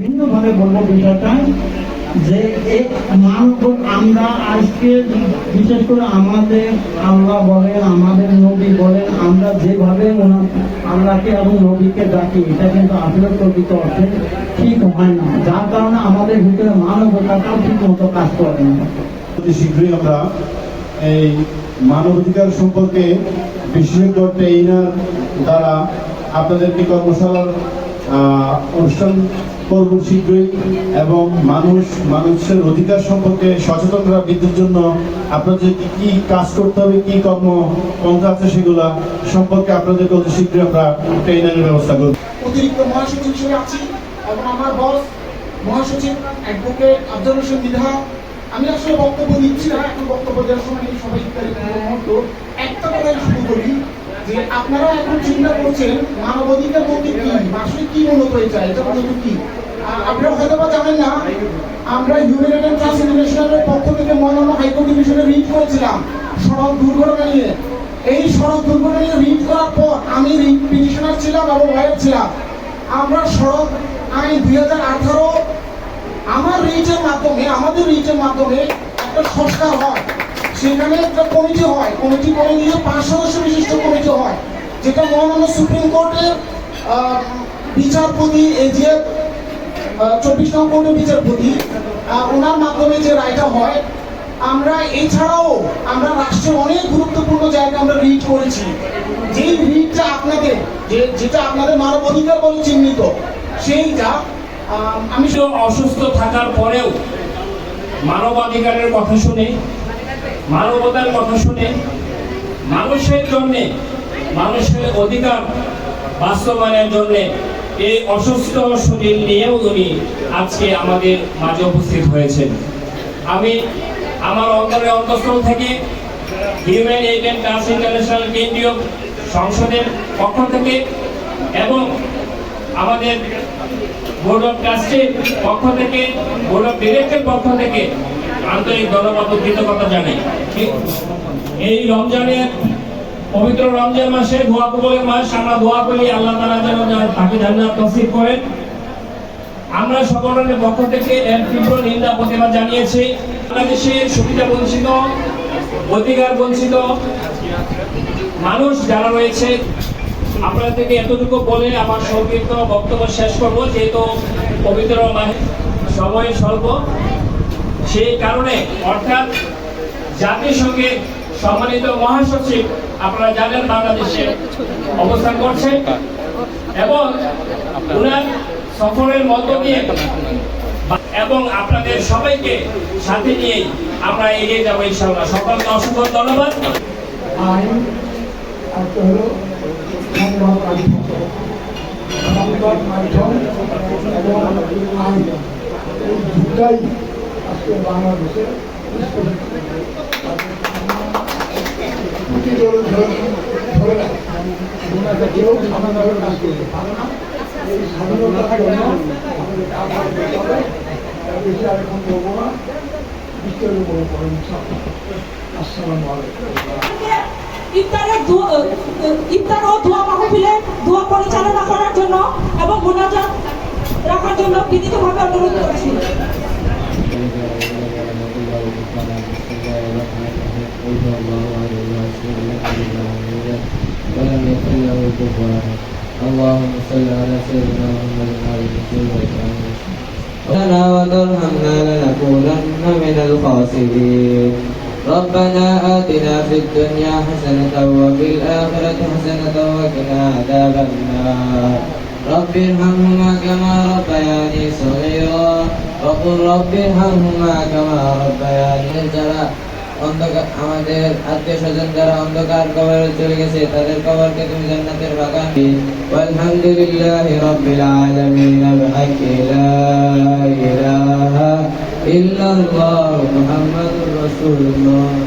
ভিন্নভাবে বলব বিষয়টা যে মানব আমরা আজকে, বিশেষ করে আমাদের আল্লাহ বলেন, আমাদের নবী বলেন, আমরা যেভাবে আল্লাহকে এবং নবীকে ডাকি, এটা কিন্তু আসলে প্রকৃত অর্থে ঠিক হয় না। যার কারণে আমাদের ভিতরে মানবতাটাও ঠিক মতো কাজ করে না। অতি শীঘ্রই আমরা এই মানবাধিকার সম্পর্কে বিশেষজ্ঞ ট্রেইনার দ্বারা আপনাদেরকে কর্মশালার অনুষ্ঠান করব শীঘ্রই এবং মানুষ, মানুষের অধিকার সম্পর্কে সচেতনতা বৃদ্ধির জন্য আপনাদের কি কাজ করতে হবে, কি কর্ম পন্থা আছে সেগুলা সম্পর্কে আপনাদেরকে অতি শীঘ্রই আমরা ট্রেইনারের ব্যবস্থা করব। অতিরিক্ত মহাসচিব হিসেবে আছি এবং আমার বস, মহাসচিব অ্যাডভোকেট আফজাল হোসেন বিধা। আমি আসলে বক্তব্য দিচ্ছি না, এখন বক্তব্য দেওয়ার সময় সবাই ইত্যাদি মুহূর্ত একটা করি যে আপনারা এখন চিন্তা করছেন মানবাধিকার বলতে কি? আসলে কি মূলত হয়েছে এটা মূলত কি? আপনারা হয়তো বা জানেন না, আমরা হিউম্যানিটেরিয়ান ট্রাস্ট ইন্টারন্যাশনালের পক্ষ থেকে মহামান্য হাইকোর্ট ডিভিশনে রিট করেছিলাম, সড়ক দুর্ঘটনা নিয়ে। এই সড়ক দুর্ঘটনা নিয়ে রিট করার পর আমি পিটিশনার ছিলাম এবং লয়ার ছিলাম। আমরা সড়ক আইন দুই হাজার আঠারো, আমার রিটের মাধ্যমে, আমাদের রিটের মাধ্যমে একটা সংস্কার হয়। সেখানে একটা কমিটি হয়, কমিটি করে নিয়ে পাঁচ সদস্য বিশিষ্ট কমিটি হয়, যেটা মহামান্য সুপ্রিম কোর্টের বিচারপতি এজিএফ চব্বিশ নং কোর্টের বিচারপতি ওনার মাধ্যমে যে রায়টা হয়, আমরা এছাড়াও আমরা রাষ্ট্রের অনেক গুরুত্বপূর্ণ জায়গায় আমরা রিড করেছি। যেই রিডটা আপনাদের, যে, যেটা আপনাদের মানবাধিকার বলে চিহ্নিত, সেইটা আমি অসুস্থ থাকার পরেও মানবাধিকারের কথা শুনে মানবতার কথা শুনে মানুষের জন্যে, মানুষের অধিকার বাস্তবায়নের জন্যে এই অসুস্থ শরীর নিয়েও উনি আজকে আমাদের মাঝে উপস্থিত হয়েছেন। আমি আমার অন্তরে অন্তঃস্থল থেকে human aid and trans international কেন্দ্রীয় সংসদের পক্ষ থেকে এবং আমাদের বোর্ড অফ ট্রাস্টের পক্ষ থেকে, বোর্ড অফ ডিরেক্টর পক্ষ থেকে আন্তরিক ও কৃতজ্ঞতা জানাই এই রমজানের, পবিত্র রমজান মাসে দোয়া কবলের মাস, আমরা দোয়া করি আল্লাহ তাআলা যেন যেন তাকে জান্নাত নসিব করেন। আমরা সকলের পক্ষ থেকে এর তীব্র নিন্দা প্রতিবাদ জানিয়েছি। বাংলাদেশের সুবিধা বঞ্চিত, অধিকার বঞ্চিত মানুষ যারা রয়েছে, আপনাদের থেকে এতটুকু বলে আমার সংক্ষিপ্ত বক্তব্য শেষ করব, যেহেতু পবিত্র সময় স্বল্প। সেই কারণে অর্থাৎ জাতিসংঘের সম্মানিত মহাসচিব আপনারা জানেন বাংলাদেশে অবস্থান করছে এবং উনার সফরের মধ্য দিয়ে এবং আপনাদের সবাইকে সাথে নিয়েই আমরা এগিয়ে যাব ইনশাআল্লাহ। সকলকে অসংখ্য ধন্যবাদ। সংবাদ মাধ্যম। এবং আইন। দুটাই না দোয়া পরিচালনা করার জন্য এবং মোনাজাত রাখার জন্য বিনীতভাবে অনুরোধ يكن له كفوا أحد. اللهم صل على سيدنا محمد وعلى آله لنا وترحمنا لنكونن من الخاسرين ربنا آتنا في الدنيا حسنة وفي الآخرة حسنة وقنا عذاب النار رب ارحمهما كما ربياني صغيرا وقل رب ارحمهما كما ربياني যারা অন্ধকার, আমাদের আত্মীয় স্বজন যারা অন্ধকার কবরে চলে গেছে, তাদের কবরকে তুমি জান্নাতের বাগান আলহামদুলিল্লাহি রাব্বিল আলামিন বিহাকি লা ইলাহা ইল্লাল্লাহ, মুহাম্মাদুর রাসূলুল্লাহ।